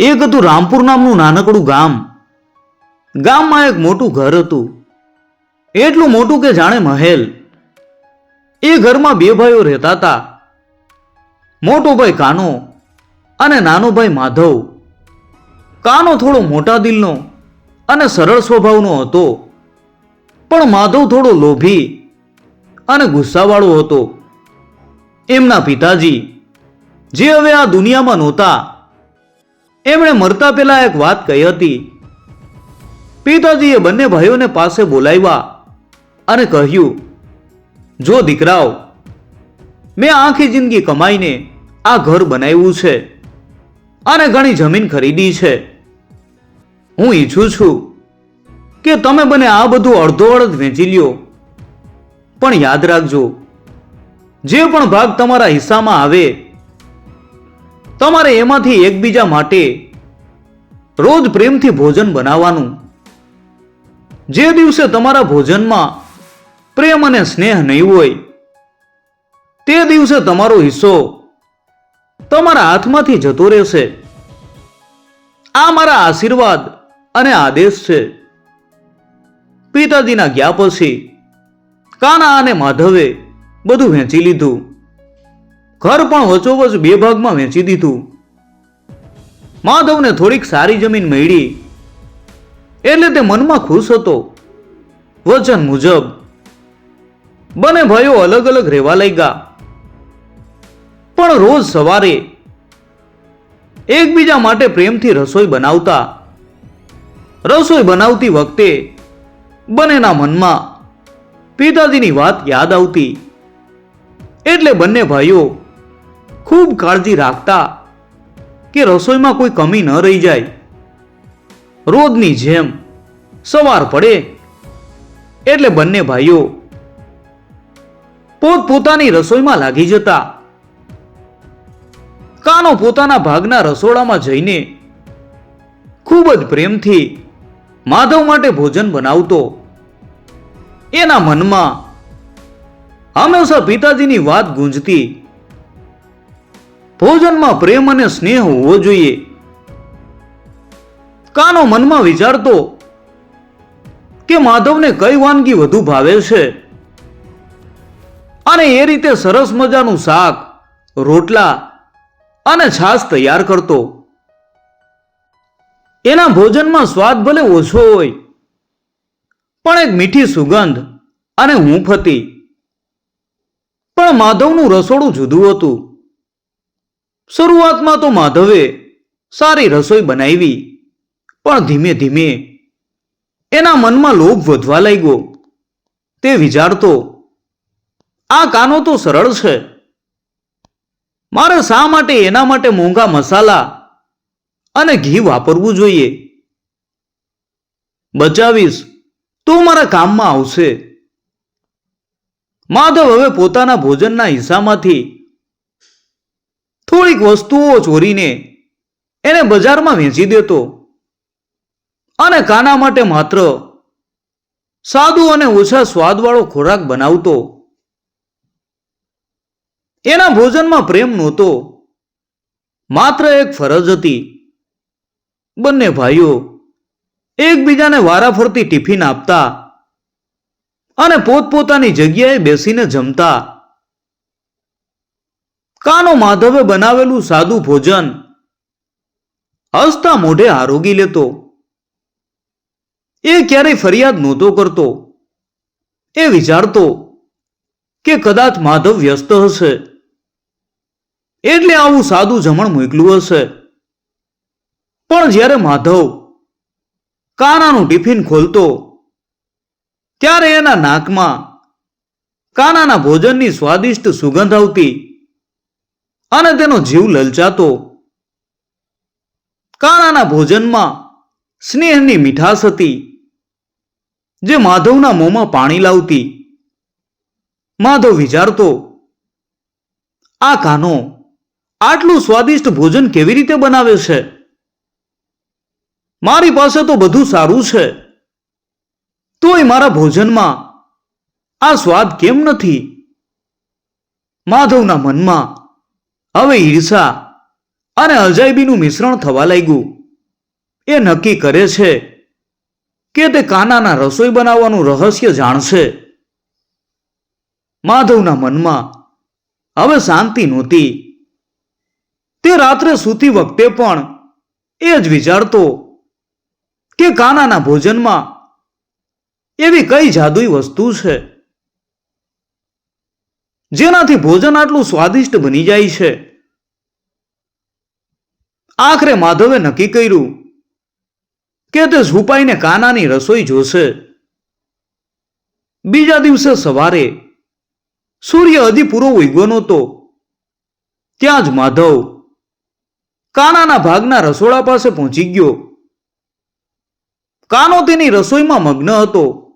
એક હતું રામપુર નામનું નાનકડું ગામ. ગામમાં એક મોટું ઘર હતું. એટલું મોટું કે જાણે મહેલ. એ ઘરમાં બે ભાઈઓ રહેતા હતા. મોટો ભાઈ કાનો અને નાનો ભાઈ માધવ. કાનો થોડો મોટા દિલનો અને સરળ સ્વભાવનો હતો. પણ માધવ થોડો લોભી અને ગુસ્સાવાળો હતો. એમના પિતાજી, જે હવે આ દુનિયામાં નહોતા એમણે મરતા પહેલા એક વાત કહી હતી. પિતાજીએ બંને ભાઈઓને પાસે બોલાવ્યા અને કહ્યું, જો દીકરાઓ, મેં આખી જિંદગી કમાઈને આ ઘર બનાવ્યું છે અને ઘણી જમીન ખરીદી છે. હું ઈચ્છું છું કે તમે બને આ બધું અડધો અડધ વેચી લ્યો. પણ યાદ રાખજો, જે પણ ભાગ તમારા હિસ્સામાં આવે તમારે એમાંથી એકબીજા માટે રોજ પ્રેમથી ભોજન બનાવવાનું. જે દિવસે તમારા ભોજનમાં પ્રેમ અને સ્નેહ નહીં હોય, તે દિવસે તમારો હિસ્સો તમારા હાથમાંથી જતો રહેશે. આ મારા આશીર્વાદ અને આદેશ છે. પિતાજીના ગયા પછી કાના અને માધવે બધું વહેંચી લીધું. ઘર પણ વચોવચ બે ભાગમાં વેચી દીધું. માધવને થોડીક સારી જમીન મળી. એટલે તે મનમાં ખુશ હતો. વચન મુજબ, બંને ભાઈઓ અલગ અલગ રહેવા લાગ્યા. પણ રોજ સવારે એકબીજા માટે પ્રેમથી રસોઈ બનાવતા. રસોઈ બનાવતી વખતે બંનેના મનમાં પિતાજીની વાત યાદ આવતી. એટલે બંને ભાઈઓ ખૂબ કાળજી રાખતા કે રસોઈમાં કોઈ કમી ન રહી જાય. રોજની જેમ સવાર પડે એટલે બંને ભાઈઓ પોતપોતાની રસોઈમાં લાગી જતા. કાનો પોતાના ભાગના રસોડામાં જઈને ખૂબ જ પ્રેમથી માધવ માટે ભોજન બનાવતો. એના મનમાં હંમેશા પિતાજીની વાત ગુંજતી ભોજનમાં પ્રેમ અને સ્નેહ હોવો જોઈએ. કાનો મનમાં વિચારતો કે માધવને કઈ વાનગી વધુ ભાવે છે? અને એ રીતે સરસ મજાનું શાક, રોટલા અને છાશ તૈયાર કરતો. એના ભોજનમાં સ્વાદ ભલે ઓછો હોય, પણ એક મીઠી સુગંધ અને હૂંફ હતી પણ માધવનું રસોડું જુદું હતું. શરૂઆતમાં તો માધવે સારી રસોઈ બનાવી, પણ ધીમે ધીમે એના મનમાં લોભ વધવા લાગ્યો. તે વિચારતો, આ કાનો તો સરળ છે. મારે શા માટે એના માટે મોંઘા મસાલા અને ઘી વાપરવું જોઈએ? બચાવીશ, તો મારા કામમાં આવશે. માધવ હવે પોતાના ભોજનના હિસ્સામાંથી થોડીક વસ્તુઓ ચોરીને એને બજારમાં વેચી દેતો. અને કાના માટે માત્ર સાદું અને ઓછા સ્વાદવાળો ખોરાક બનાવતો. એના ભોજનમાં પ્રેમ નહોતો. માત્ર એક ફરજ હતી. બંને ભાઈઓ એકબીજાને વારાફરતી ટિફિન આપતા અને પોતપોતાની જગ્યાએ બેસીને જમતા. કાનો માધવે બનાવેલું સાદું ભોજન? હસતા મોઢે આરોગી લેતો. એ ક્યારેય ફરિયાદ નહોતો કરતો. એ વિચારતો કે કદાચ માધવ વ્યસ્ત હશે. એટલે આવું સાદું જમણ મોકલું હશે. પણ જ્યારે માધવ કાનાનું ટિફિન ખોલતો, ત્યારે એના નાકમાં કાનાના ભોજનની સ્વાદિષ્ટ સુગંધ આવતી. અને તેનો જીવ લલચાતો. કાનાના ભોજનમાં સ્નેહની મીઠાશ હતી, જે માધવના મોંમાં પાણી લાવતી. માધવ વિચારતો, આ કાનો આટલું સ્વાદિષ્ટ ભોજન કેવી રીતે બનાવે છે? મારી પાસે તો બધું સારું છે. તોય મારા ભોજનમાં આ સ્વાદ કેમ નથી? માધવના મનમાં હવે ઈર્ષા અને અજાયબીનું મિશ્રણ થવા લાગ્યું. એ નક્કી કરે છે કે તે કાનાના રસોઈ બનાવવાનું રહસ્ય જાણશે. માધવના મનમાં હવે શાંતિ નહોતી. તે રાત્રે સૂતી વખતે પણ એ જ વિચારતો કે કાનાના ભોજનમાં એવી કઈ જાદુઈ વસ્તુ છે? જેનાથી ભોજન આટલું સ્વાદિષ્ટ બની જાય છે. આખરે માધવે નક્કી કર્યું કે તે ઝુપાઈને કાનાની રસોઈ જોશે. બીજા દિવસે સવારે સૂર્ય હજી પૂરો ઉગ્યો નહોતો. ત્યાં જ માધવ કાનાના ભાગના રસોડા પાસે પહોંચી ગયો. કાનો તેની રસોઈમાં મગ્ન હતો.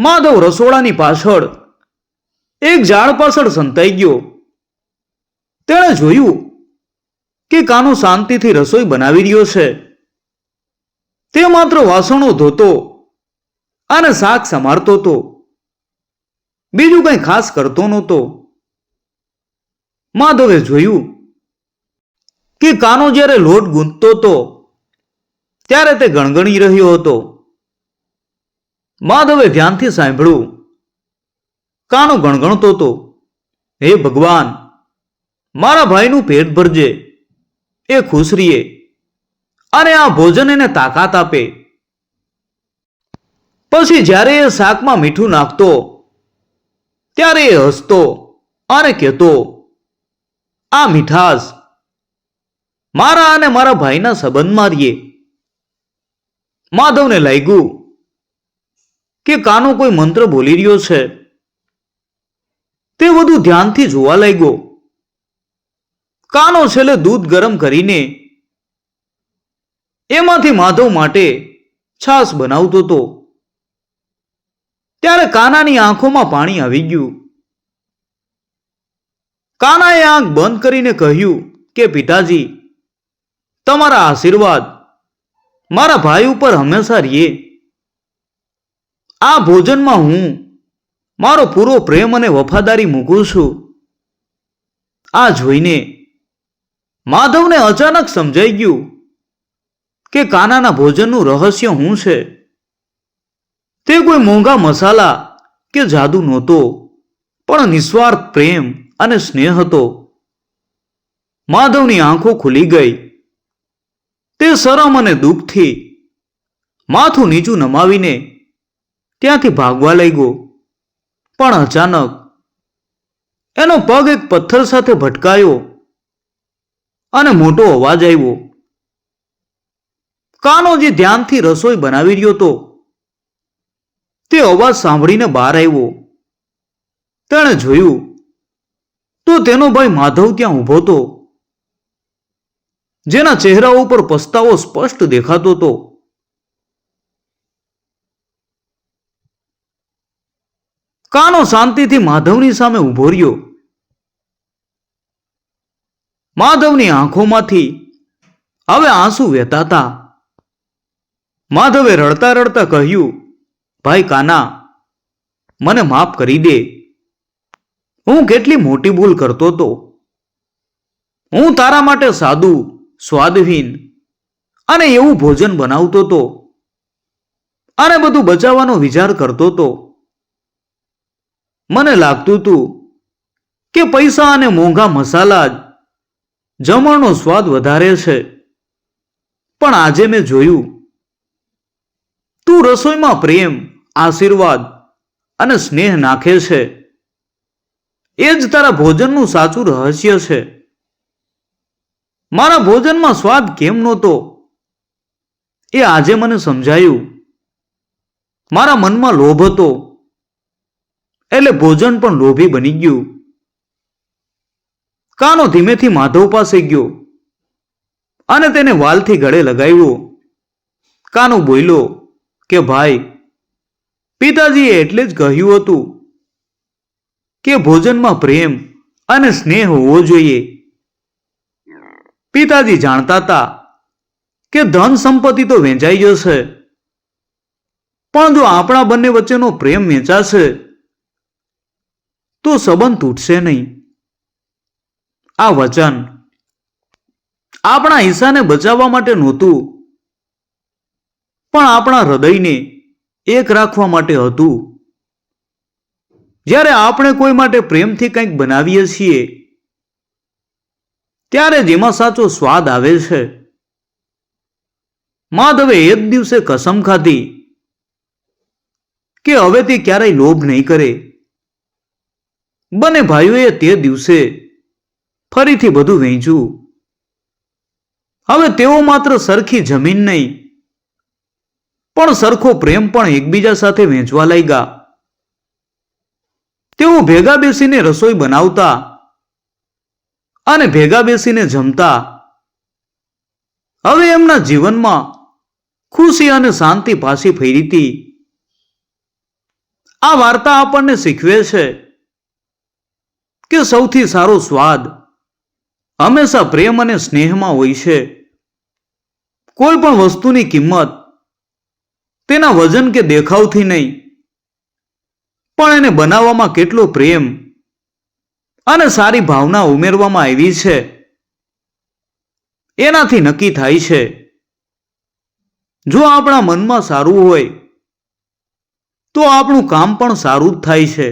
માધવ રસોડાની પાછળ એક ઝાડ પાછળ સંતાઈ ગયો. તેણે જોયું કે કાનો શાંતિથી રસોઈ બનાવી રહ્યો છે. તે માત્ર વાસણો ધોતો અને શાક સમારતો હતો. બીજું કંઈ ખાસ કરતો નહોતો. માધવે જોયું કે કાનો જ્યારે લોટ ગૂંથતો હતો, ત્યારે તે ગણગણી રહ્યો હતો. માધવે ધ્યાનથી સાંભળ્યું કાનો ગણગણતો હતો. હે ભગવાન, મારા ભાઈનું પેટ ભરજે, એ ખુશ રહીએ અને આ ભોજન એને તાકાત આપે. પછી જ્યારે એ શાકમાં મીઠું નાખતો, ત્યારે એ હસતો અને કહેતો, આ મીઠાશ, મારા અને મારા ભાઈના સંબંધમાં રહીએ માધવને લાગ્યું કે કાનો કોઈ મંત્ર બોલી રહ્યો છે. તે વધુ ધ્યાનથી જોવા લાગ્યો. કાનો છેલ્લે દૂધ ગરમ કરીને એમાંથી માધવ માટે છાશ બનાવતો હતો. ત્યારે કાનાની આંખોમાં પાણી આવી ગયું. કાનાએ આંખ બંધ કરીને કહ્યું કે, પિતાજી, તમારા આશીર્વાદ મારા ભાઈ ઉપર હંમેશા રહીએ. આ ભોજનમાં હું મારો પૂરો પ્રેમ અને વફાદારી મૂકું છું. આ જોઈને માધવને અચાનક સમજાઈ ગયું કે કાનાના ભોજનનું રહસ્ય શું છે? તે કોઈ મોંઘા મસાલા કે જાદુ નહોતો, પણ નિસ્વાર્થ પ્રેમ અને સ્નેહ હતો. માધવની આંખો ખુલી ગઈ. તે શરમ અને દુઃખથી માથું નીચું નમાવીને ત્યાંથી ભાગવા લાગ્યો. પણ અચાનક એનો પગ એક પથ્થર સાથે ભટકાયો અને મોટો અવાજ આવ્યો. કાનો જે ધ્યાનથી રસોઈ બનાવી રહ્યો હતો, તે અવાજ સાંભળીને બહાર આવ્યો. તેણે જોયું, તો તેનો ભાઈ માધવ ત્યાં ઊભો હતો, જેના ચહેરા ઉપર પસ્તાવો સ્પષ્ટ દેખાતો હતો. કાનો શાંતિથી માધવની સામે ઊભો રહ્યો. માધવની આંખોમાંથી હવે આંસુ વહેતા હતા માધવે રડતા રડતા કહ્યું, ભાઈ કાના, મને માફ કરી દે. હું કેટલી મોટી ભૂલ કરતો હતો હું તારા માટે સાદું, સ્વાદહીન અને એવું ભોજન બનાવતો હતો અને બધું બચાવવાનો વિચાર કરતો હતો મને લાગતું હતું કે પૈસા અને મોંઘા મસાલા જ જમણનો સ્વાદ વધારે છે. પણ આજે મેં જોયું, તું રસોઈમાં પ્રેમ, આશીર્વાદ અને સ્નેહ નાખે છે. એ જ તારા ભોજનનું સાચું રહસ્ય છે. મારા ભોજનમાં સ્વાદ કેમ નહોતો? એ આજે મને સમજાયું. મારા મનમાં લોભ હતો. એટલે ભોજન પણ લોભી બની ગયું. કાનો ધીમેથી માધવ પાસે ગયો અને તેને વાલથી ગળે લગાવ્યો. કાનો બોલ્યો કે, ભાઈ, પિતાજીએ એટલે જ કહ્યું હતું કે ભોજનમાં પ્રેમ અને સ્નેહ હોવો જોઈએ. પિતાજી જાણતા હતા કે ધન સંપત્તિ તો વેચાઈ જશે. પણ જો આપણા બંને વચ્ચેનો પ્રેમ વેચાશે તો સંબંધ તૂટશે નહીં. આ વચન આપણા હિસ્સાને બચાવવા માટે નહોતું, પણ આપણા હૃદયને એક રાખવા માટે હતું. જ્યારે આપણે કોઈ માટે પ્રેમથી કંઈક બનાવીએ છીએ, ત્યારે જેમાં સાચો સ્વાદ આવે છે. માધવે એ જ દિવસે કસમ ખાધી કે હવે તે ક્યારેય લોભ નહીં કરે. બંને ભાઈઓએ તે દિવસે ફરીથી બધું વહેંચ્યું હવે તેઓ માત્ર સરખી જમીન નહીં, પણ સરખો પ્રેમ પણ એકબીજા સાથે વહેંચવા લાગ્યા. તેઓ ભેગા બેસીને રસોઈ બનાવતા અને ભેગા બેસીને જમતા. હવે એમના જીવનમાં ખુશી અને શાંતિ પાછી ફેરી હતી આ વાર્તા આપણને શીખવે છે કે સૌથી સારો સ્વાદ હંમેશા પ્રેમ અને સ્નેહમાં હોય છે. કોઈ પણ વસ્તુની કિંમત તેના વજન કે દેખાવથી નહીં, પણ એને બનાવવામાં કેટલો પ્રેમ અને સારી ભાવના ઉમેરવામાં આવી છે. એનાથી નક્કી થાય છે, જો આપણા મનમાં સારું હોય, તો આપણું કામ પણ સારું જ થાય છે.